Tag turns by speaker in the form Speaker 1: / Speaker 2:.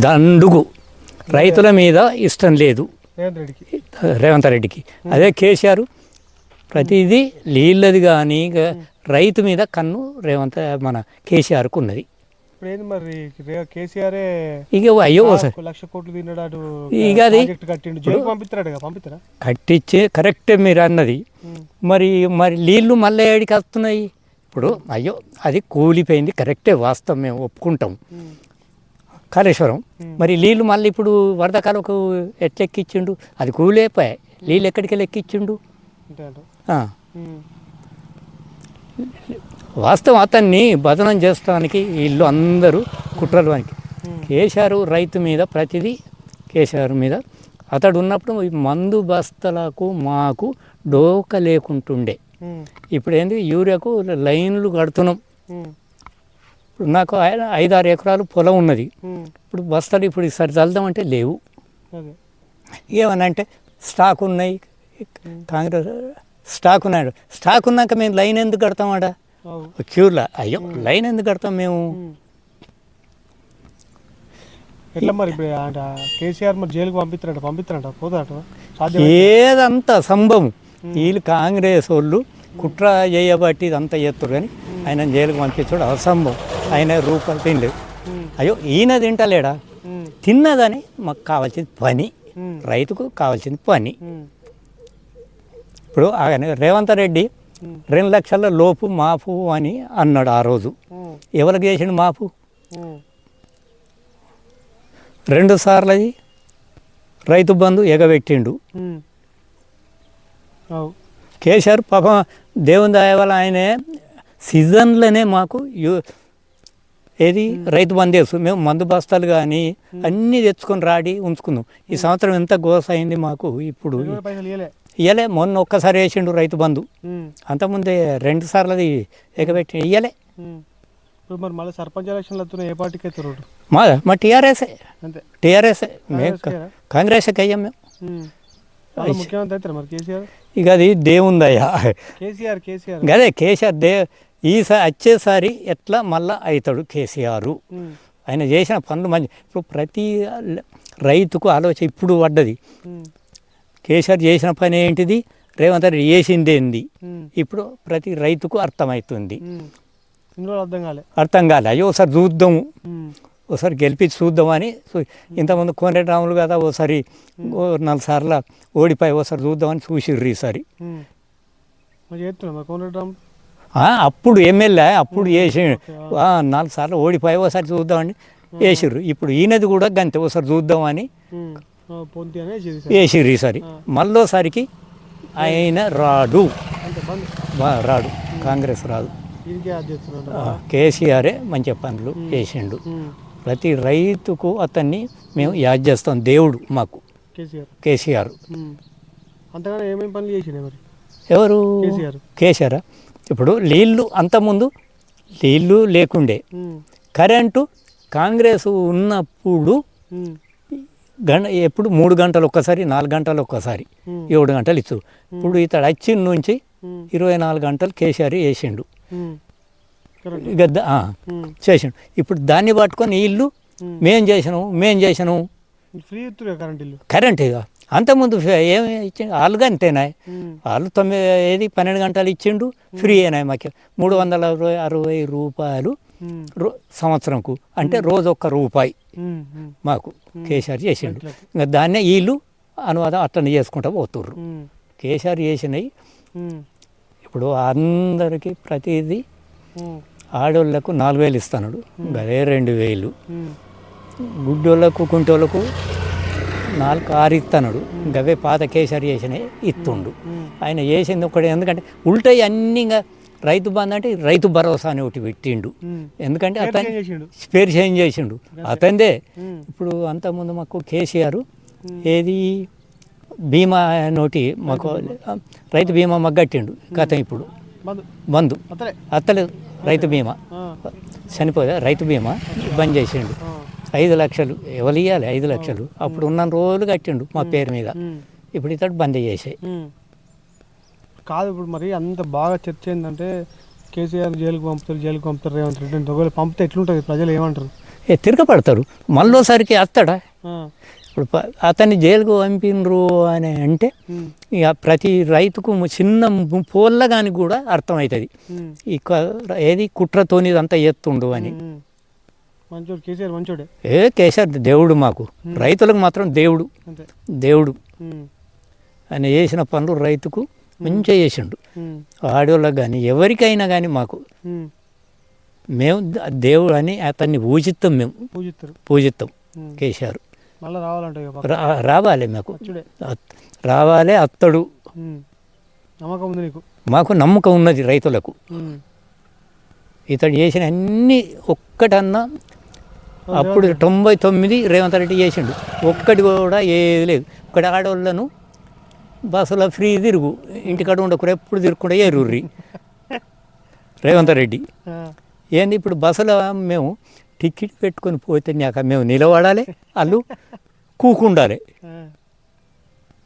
Speaker 1: దండుగు రైతుల మీద ఇష్టం లేదు.
Speaker 2: రేవంత్ రెడ్డికి.
Speaker 1: అదే కేసీఆర్ ప్రతిదీ నీళ్ళది కానీ రైతు మీద కన్ను రేవంత్ మన కేసీఆర్కు ఉన్నది
Speaker 2: మరి? కేసీఆరే
Speaker 1: ఇక అయ్యో
Speaker 2: లక్ష కోట్లు తిన్నాడు
Speaker 1: ఇక అది-
Speaker 2: పంపిస్తారా
Speaker 1: కట్టించే కరెక్టే మీరు అన్నది. మరి మరి నీళ్ళు మళ్ళీ ఏడికి వస్తున్నాయి? ఇప్పుడు అయ్యో అది కూలిపోయింది. కరెక్టే వాస్తవం మేము ఒప్పుకుంటాం. కాళేశ్వరం. మరి నీళ్ళు మళ్ళీ ఇప్పుడు వరదకాలకు ఎట్లా ఎక్కించిండు అది కూలేపాయి నీళ్ళు ఎక్కడికి వెళ్ళి ఆ. వాస్తవం అతన్ని బదనం చేస్తానికి వీళ్ళు అందరూ కుట్రలు అని కేసీఆర్ రైతు మీద ప్రతిదీ కేసీఆర్ మీద. అతడు ఉన్నప్పుడు మందు బస్తలకు మాకు డోక లేకుంటుండే. ఇప్పుడు ఏంది యూరియాకు లైన్లు కడుతున్నాం. నాకు ఐదారు ఎకరాలు పొలం ఉన్నది. ఇప్పుడు బస్తాలు ఇప్పుడు ఈసారి చల్దామంటే లేవు. అంటే స్టాక్ ఉన్నాయి. కాంగ్రెస్ స్టాక్ ఉన్నాడు. స్టాక్ ఉన్నాక మేము లైన్ ఎందుకు కడతామాడ క్యూర్లా? అయ్యో లైన్ ఎందుకు కడతాం మేము?
Speaker 2: ఎట్లా మరి కేసీఆర్ మరి జైలుకి పంపిస్తారంట పంపిస్తారంట పోతారట
Speaker 1: ఏదంతా సంభవం. వీళ్ళు కాంగ్రెస్ వాళ్ళు కుట్ర చేయబట్టి ఇదంతా చేస్తారు కానీ ఆయన జైలుకు పంపించడం అసంభవం. ఆయన రూపాయలు తినలేవు అయ్యో ఈయన తింటలేడా? తిన్నదని మాకు కావాల్సింది పని రైతుకు కావాల్సింది పని. ఇప్పుడు ఆయన రేవంత్ రెడ్డి రెండు లక్షల లోపు మాపు అని అన్నాడు ఆ రోజు. ఎవరికి చేసిండు మాపు రెండు సార్లు అది రైతు బంధు ఎగబెట్టిండు. కేసీఆర్ పాపం దేవుని దయ వల్ల ఆయనే సీజన్లోనే మాకు యు- ఏది? రైతు బంద్ చేస్తు మేము మందు బస్తాలు కానీ అన్నీ తెచ్చుకొని రాడి ఉంచుకుందాం ఈ సంవత్సరం ఎంత గోస అయింది మాకు ఇప్పుడు?
Speaker 2: ఇయ్యలే.
Speaker 1: మొన్న ఒక్కసారి వేసిండు రైతు బంధు. అంతకుముందే రెండు సార్లు అది ఎగబెట్టి ఇయ్యలే.
Speaker 2: మరి మళ్ళీ సర్పంచ్ ఎలక్షన్లు వస్తున్నాయి ఏ పార్టీకి రోడ్డు?
Speaker 1: మా మా టీఆర్ఎస్ఏ.
Speaker 2: అంతే.
Speaker 1: టీఆర్ఎస్ఏ. మేము? కాంగ్రెస్కి అయ్యాం మేము.
Speaker 2: ముఖ్యమంత్రి అవుతారు మరి? కేసీఆర్?
Speaker 1: ఇక అది దేవుందయ్యా.
Speaker 2: కేసీఆర్ కేసీఆర్.
Speaker 1: అదే కేసీఆర్ దే ఈసారి వచ్చేసారి ఎట్లా మళ్ళా అవుతాడు కేసీఆర్. ఆయన చేసిన పనులు మంచి ఇప్పుడు ప్రతి రైతుకు ఆలోచన ఇప్పుడు పడ్డది. కేసీఆర్ చేసిన పని ఏంటిది? రేవంత్ రెడ్డి చేసింది ఏంది?
Speaker 2: ఉమ్,
Speaker 1: ఇప్పుడు ప్రతి రైతుకు అర్థమవుతుంది
Speaker 2: అర్థం కాలే.
Speaker 1: అర్థం కాలే. అయ్యో ఒకసారి చూద్దాము ఒకసారి గెలిపించి చూద్దామని ఇంతకుముందు కోనేటి రాములు కదా ఓసారి నాలుగు సార్లు ఓడిపోయి ఒకసారి చూద్దామని చూసిర్రు ఈసారి.
Speaker 2: చేస్తున్నా మరి కోమరెడ్డి రామ్
Speaker 1: ఆ, అప్పుడు ఎమ్మెల్యే అప్పుడు వేసి నాలుగు సార్లు ఓడిపోయి ఒకసారి చూద్దామని వేసిర్రు ఇప్పుడు ఈయనది కూడా గంతే ఒకసారి చూద్దామని వేసిర్రు ఈసారి. మళ్ళోసారికి ఆయన రాడు. రాడు. కాంగ్రెస్ రాదు. కేసీఆరే మంచి పనులు చేసిండు. ప్రతి రైతుకు అతన్ని మేము యాద్ చేస్తాం. దేవుడు మాకు.
Speaker 2: కేసీఆర్.
Speaker 1: ఎవరు?
Speaker 2: కేసీఆర్.
Speaker 1: కేసీఆర్? ఇప్పుడు నీళ్ళు అంతకుముందు నీళ్ళు లేకుండే. కరెంటు కాంగ్రెస్ ఉన్నప్పుడు గంట ఎప్పుడు మూడు గంటలు ఒక్కసారి నాలుగు గంటలు ఒక్కసారి ఏడు గంటలు ఇచ్చు ఇప్పుడు ఇతడు వచ్చిన నుంచి ఇరవై నాలుగు గంటలు కేసీఆర్ వేసిండు
Speaker 2: ఉమ్. కరెక్ట్.
Speaker 1: ఇక ద- ఆ,
Speaker 2: ఉమ్,
Speaker 1: చేసిండు. ఇప్పుడు దాన్ని పట్టుకొని
Speaker 2: ఉమ్.
Speaker 1: మేం చేసినాం మేం చేసినాం
Speaker 2: ఫ్రీ ఇస్తున్నారు కరెంట్ ఇల్లు.
Speaker 1: కరెంట్ ఇక అంతకుముందు ఏమి ఇచ్చిండు వాళ్ళు అంతేనా? వాళ్ళు తొమ్మిది ఏది పన్నెండు గంటలు ఇచ్చిండు ఫ్రీ అయినా మాకు. మూడు వందల అరవై అరవై రూపాయలు సంవత్సరంకు. అంటే రోజు ఒక్క రూపాయి మాకు కేసీఆర్ చేసిండు. ఇంకా దాన్నే వీళ్ళు అనువాదం అట్లనే చేసుకుంటా పోతుర్రు. కేసీఆర్ చేసినవి ఇప్పుడు అందరికీ ప్రతిదీ ఆడోళ్ళకు నాలుగు వేలు ఇస్తున్నాడు అదే రెండు వేలు. గుడ్డోళ్ళకు కుంటోళ్ళకు నాలుగు ఆరు ఇస్తున్నాడు గవే పాత కేసీఆర్ చేసినవి ఇస్తుండు
Speaker 2: ఉమ్.
Speaker 1: ఆయన చేసింది ఒకటి ఎందుకంటే ఉల్టాయి అన్నీ ఇంకా రైతు బంధు అంటే రైతు భరోసా అని ఒకటి పెట్టిండు. ఎందుకంటే అతను
Speaker 2: చేంజ్ చేసిండు.
Speaker 1: పేరు చేంజ్ చేసిండు. అతనిదే.
Speaker 2: ఉమ్,
Speaker 1: ఇప్పుడు అంతకుముందు మాకు కేసీఆర్ ఏది? బీమా నోటి మాకు రైతు బీమా మాకు కట్టిండు. గతం ఇప్పుడు.
Speaker 2: బంద్
Speaker 1: బంధు. అత్తలేదు రైతు బీమా చనిపోయా రైతు బీమా బంద్ చేసిండు. ఐదు లక్షలు ఎవరు ఇవ్వాలి ఐదు లక్షలు. అప్పుడు ఉన్న రోజులు కట్టిండు మా పేరు మీద. ఇప్పుడు ఇతడు బంద్ చేసాయి.
Speaker 2: ఉమ్. కాదు ఇప్పుడు మరి అంత బాగా చర్చ ఏంటంటే కేసీఆర్ జైలుకు పంపుతారు జైలుకు పంపుతారు ఒకవేళ పంపితే ఎట్లుంటుంది? ప్రజలు ఏమంటారు?
Speaker 1: ఏ తిరగపడతారు మళ్ళోసరికి
Speaker 2: ఆ,
Speaker 1: ఇప్పుడు అతన్ని జైలుకు పంపినరు అని అంటే ఇక ప్రతి రైతుకు చిన్న పోల్లగాని కూడా అర్థమవుతుంది
Speaker 2: ఉమ్,
Speaker 1: ఈ క- ఏది కుట్రతోని ఇదంతా ఎత్తుండు అని.
Speaker 2: మంచోడు కేసీఆర్ మంచోడే?
Speaker 1: ఏ కేసీఆర్ దేవుడు మాకు. రైతులకు మాత్రం దేవుడు. దేవుడు. ఆయన చేసిన పనులు రైతుకు మంచిగా చేసిండు. ఆడవాళ్ళకి కానీ ఎవరికైనా కానీ మాకు. మేము. దేవుడు అని అతన్ని పూజిస్తాం మేము. పూజిస్తాం. కేసీఆర్. రావాలి మాకు. రావాలి అత్తడు. మాకు నమ్మకం ఉన్నది రైతులకు. ఇతడు చేసిన అన్ని ఒక్కటన్నా అప్పుడు తొంభై తొమ్మిది రేవంత్ రెడ్డి చేసిండు. ఒక్కటి కూడా ఏది లేదు. ఇక్కడ ఆడవాళ్ళను బస్సులో ఫ్రీ తిరుగు. ఇంటికాడ ఉండకూడదు ఎప్పుడు తిరుగుకుండా ఏరుర్రి. రేవంత్ రెడ్డి. ఏంది ఇప్పుడు బస్సులో మేము టికెట్ పెట్టుకొని పోతే నాక మేము నిలబడాలి. వాళ్ళు కూకుండాలి.